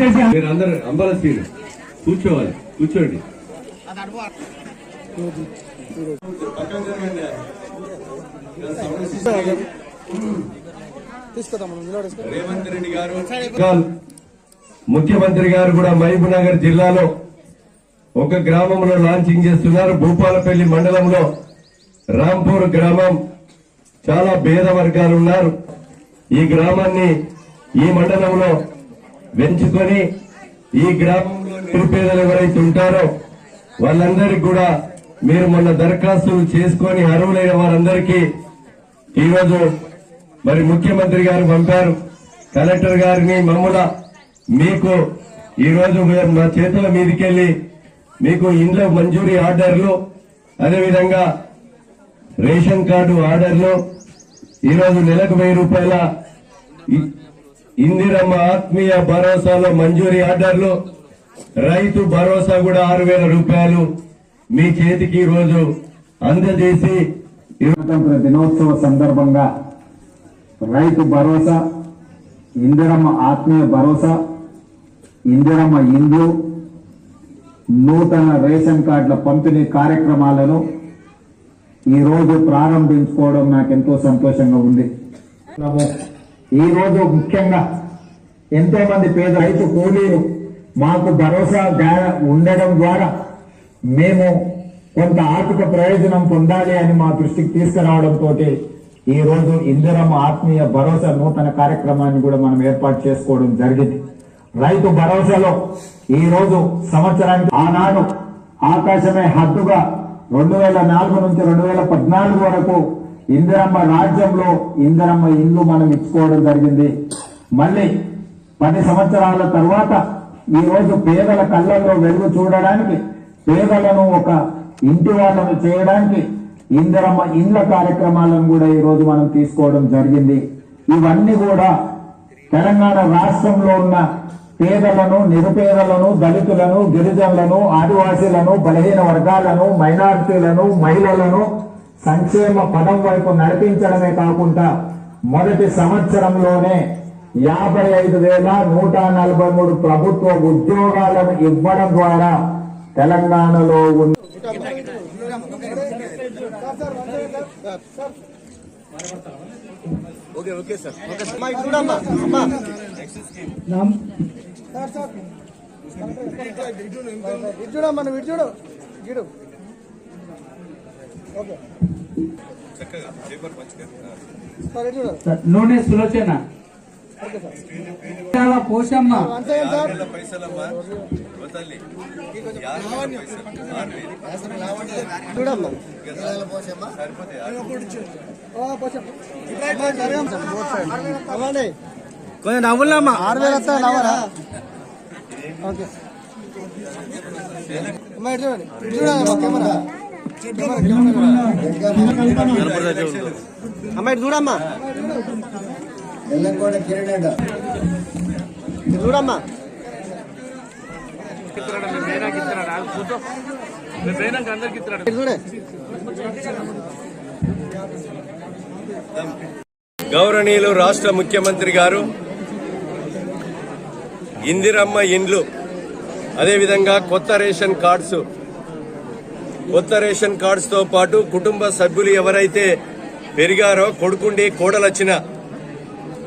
దయచేసి మీరు అందరు అంబల సీన్ కూర్చోవాలి. కూర్చోండి. రేవంత్ రెడ్డి గారు. ముఖ్యమంత్రి గారు కూడా మహబూబ్ నగర్ జిల్లాలో ఒక గ్రామంలో లాంచింగ్ చేస్తున్నారు. భూపాలపల్లి మండలంలో రాంపూర్ గ్రామం. చాలా పేద వర్గాలు ఉన్నారు. ఈ గ్రామాన్ని ఈ మండలంలో వెంచుకొని ఈ గ్రామంలో నిరుపేదలు ఎవరైతే ఉంటారో వాళ్ళందరికీ కూడా మీరు మొన్న దరఖాస్తులు చేసుకొని అర్హులైన వారందరికీ ఈరోజు మరి ముఖ్యమంత్రి గారు పంపారు. కలెక్టర్ గారిని మమ్ముల మీకు ఈరోజు మేము మా చేతుల మీదకెళ్ళి మీకు ఇండ్ల మంజూరీ ఆర్డర్లు అదేవిధంగా రేషన్ కార్డు ఆర్డర్లు ఈరోజు నెలకు వెయ్యి రూపాయల ఇందిరమ్మ ఆత్మీయ భరోసాలో మంజూరీ ఆర్డర్లు రైతు భరోసా కూడా ఆరు వేల రూపాయలు మీ చేతికి ఈ రోజు అందజేసి గణతంత్ర దినోత్సవ సందర్భంగా రైతు భరోసా ఇందిరమ్మ ఆత్మీయ భరోసా ఇందిరమ్మ ఇండ్లు నూతన రేషన్ కార్డుల పంపిణీ కార్యక్రమాలను ఈ రోజు ప్రారంభించుకోవడం నాకు ఎంతో సంతోషంగా ఉంది. ఈ రోజు ముఖ్యంగా ఎంతో మంది పేద రైతు కూలీలు మాకు భరోసా ఉండడం ద్వారా మేము కొంత ఆర్థిక ప్రయోజనం పొందాలి అని మా దృష్టికి తీసుకురావడంతో ఈ రోజు ఇందిరమ్మ ఆత్మీయ భరోసా నూతన కార్యక్రమాన్ని కూడా మనం ఏర్పాటు చేసుకోవడం జరిగింది. రైతు భరోసాలో ఈ రోజు సంవత్సరానికి ఆనాడు ఆకాశమే హద్దుగా రెండు వేల నాలుగు నుంచి రెండు వేల పద్నాలుగు వరకు ఇందిరమ్మ రాజ్యంలో ఇందిరమ్మ ఇల్లు మనం ఇచ్చుకోవడం జరిగింది. మళ్ళీ పది సంవత్సరాల తర్వాత ఈ రోజు పేదల కళ్ళల్లో వెలుగు చూడడానికి పేదలను ఒక ఇంటి వాళ్ళను చేయడానికి ఇందిరమ్మ ఇండ్ల కార్యక్రమాలను కూడా ఈ రోజు మనం తీసుకోవడం జరిగింది. ఇవన్నీ కూడా తెలంగాణ రాష్ట్రంలో ఉన్న పేదలను నిరుపేదలను దళితులను గిరిజనులను ఆదివాసీలను బలహీన వర్గాలను మైనారిటీలను మహిళలను సంక్షేమ పదం వైపు నడిపించడమే కాకుండా మొదటి సంవత్సరంలోనే యాభై ఐదు వేల నూట నలభై మూడు ప్రభుత్వ ఉద్యోగాలను ఇవ్వడం ద్వారా తెలంగాణలో మనం ఇటు చూడు గిడు ఓకే సార్ ఇటు చూడు నూనె సులోచన పోషమ్మ. చూడమ్మా. కొంచెం నవ్వులమ్మా. ఆరు వేలు వస్తా నవ్వరా? ఓకే. చూడండి. కెమెరా. అమ్మాయి చూడమ్మా. చూడమ్మా. గౌరవనీయులు రాష్ట్ర ముఖ్యమంత్రి గారు ఇందిరమ్మ ఇండ్లు అదేవిధంగా కొత్త రేషన్ కార్డ్స్ కొత్త రేషన్ కార్డ్స్తో పాటు కుటుంబ సభ్యులు ఎవరైతే పెరిగారో కొడుకుండి కోడలొచ్చిన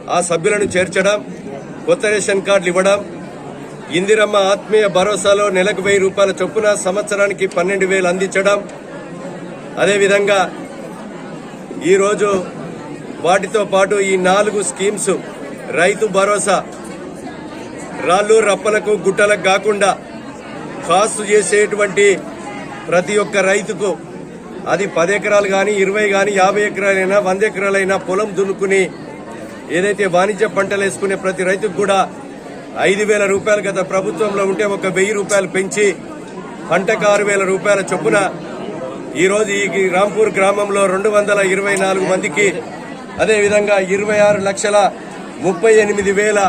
ఆ సభ్యులను చేర్చడం కొత్త రేషన్ కార్డులు ఇవ్వడం ఇందిరమ్మ ఆత్మీయ భరోసాలో నెలకు వెయ్యి రూపాయల చొప్పున సంవత్సరానికి పన్నెండు వేలు అందించడం. అదేవిధంగా ఈరోజు వాటితో పాటు ఈ నాలుగు స్కీమ్స్ రైతు భరోసా రాళ్ళు రప్పలకు గుట్టలకు కాకుండా కాస్తు చేసేటువంటి ప్రతి ఒక్క రైతుకు అది పది ఎకరాలు కానీ ఇరవై కానీ యాభై ఎకరాలైనా వంద ఎకరాలైనా పొలం దున్నుకుని ఏదైతే వాణిజ్య పంటలు వేసుకునే ప్రతి రైతుకు కూడా ఐదు వేల రూపాయలు గత ప్రభుత్వంలో ఉంటే ఒక వెయ్యి రూపాయలు పెంచి పంటకు ఆరు వేల రూపాయల చొప్పున ఈరోజు ఈ రాంపూర్ గ్రామంలో రెండు వందల ఇరవై నాలుగు మందికి అదేవిధంగా ఇరవై ఆరు లక్షల ముప్పై ఎనిమిది వేల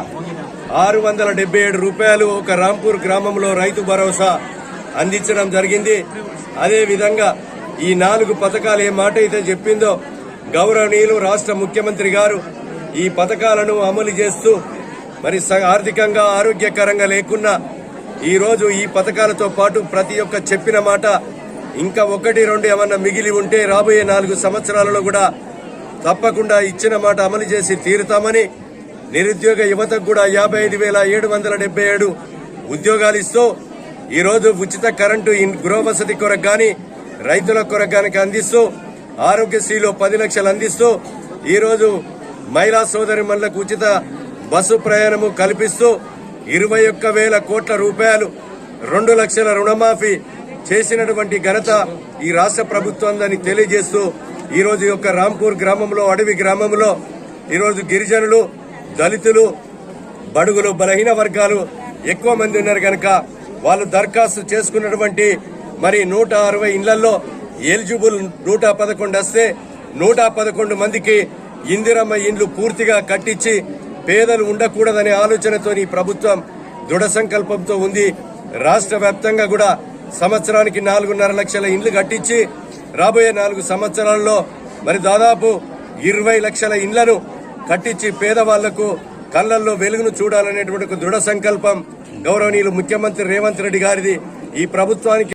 ఆరు వందల డెబ్బై ఏడు రూపాయలు ఒక రాంపూర్ గ్రామంలో రైతు భరోసా అందించడం జరిగింది. అదేవిధంగా ఈ నాలుగు పథకాలు ఏ మాట అయితే చెప్పిందో గౌరవనీయులు రాష్ట్ర ముఖ్యమంత్రి గారు ఈ పథకాలను అమలు చేస్తూ మరి స- ఆర్థికంగా ఆరోగ్యకరంగా లేకున్నా ఈరోజు ఈ పథకాలతో పాటు ప్రతి ఒక్క చెప్పిన మాట ఇంకా ఒకటి రెండు ఏమన్నా మిగిలి ఉంటే రాబోయే నాలుగు సంవత్సరాలలో కూడా తప్పకుండా ఇచ్చిన మాట అమలు చేసి తీరుతామని నిరుద్యోగ యువతకు కూడా యాభై ఐదు వేల ఏడు వందల డెబ్బై ఏడు ఉద్యోగాలు ఇస్తూ ఈరోజు ఉచిత కరెంటు ఇన్- గృహ వసతి కొరకు కానీ రైతుల కొరకు కానీ అందిస్తూ ఆరోగ్యశ్రీలో పది లక్షలు అందిస్తూ ఈరోజు మహిళా సోదరి ఉచిత బస్సు ప్రయాణము కల్పిస్తూ ఇరవై ఒక్క వేల కోట్ల రూపాయలు రెండు లక్షల రుణమాఫీ చేసినటువంటి ఘనత ఈ రాష్ట్ర ప్రభుత్వందని తెలియజేస్తూ ఈరోజు యొక్క రాంపూర్ గ్రామంలో అడవి గ్రామంలో ఈరోజు గిరిజనులు దళితులు బడుగులు బలహీన వర్గాలు ఎక్కువ మంది ఉన్నారు కనుక వాళ్ళు దరఖాస్తు చేసుకున్నటువంటి మరి నూట అరవై ఇళ్ళలో ఎలిజిబుల్ నూట పదకొండు వస్తే నూట పదకొండు మందికి ఇందిరమ్మ ఇండ్లు పూర్తిగా కట్టించి పేదలు ఉండకూడదనే ఆలోచనతో ఈ ప్రభుత్వం దృఢ సంకల్పంతో ఉంది. రాష్ట్ర వ్యాప్తంగా కూడా సంవత్సరానికి నాలుగున్నర లక్షల ఇండ్లు కట్టించి రాబోయే నాలుగు సంవత్సరాల్లో మరి దాదాపు ఇరవై లక్షల ఇండ్లను కట్టించి పేదవాళ్ళకు కళ్ళల్లో వెలుగును చూడాలనేటువంటి దృఢ సంకల్పం గౌరవనీయులు ముఖ్యమంత్రి రేవంత్ రెడ్డి గారిది ఈ ప్రభుత్వానికి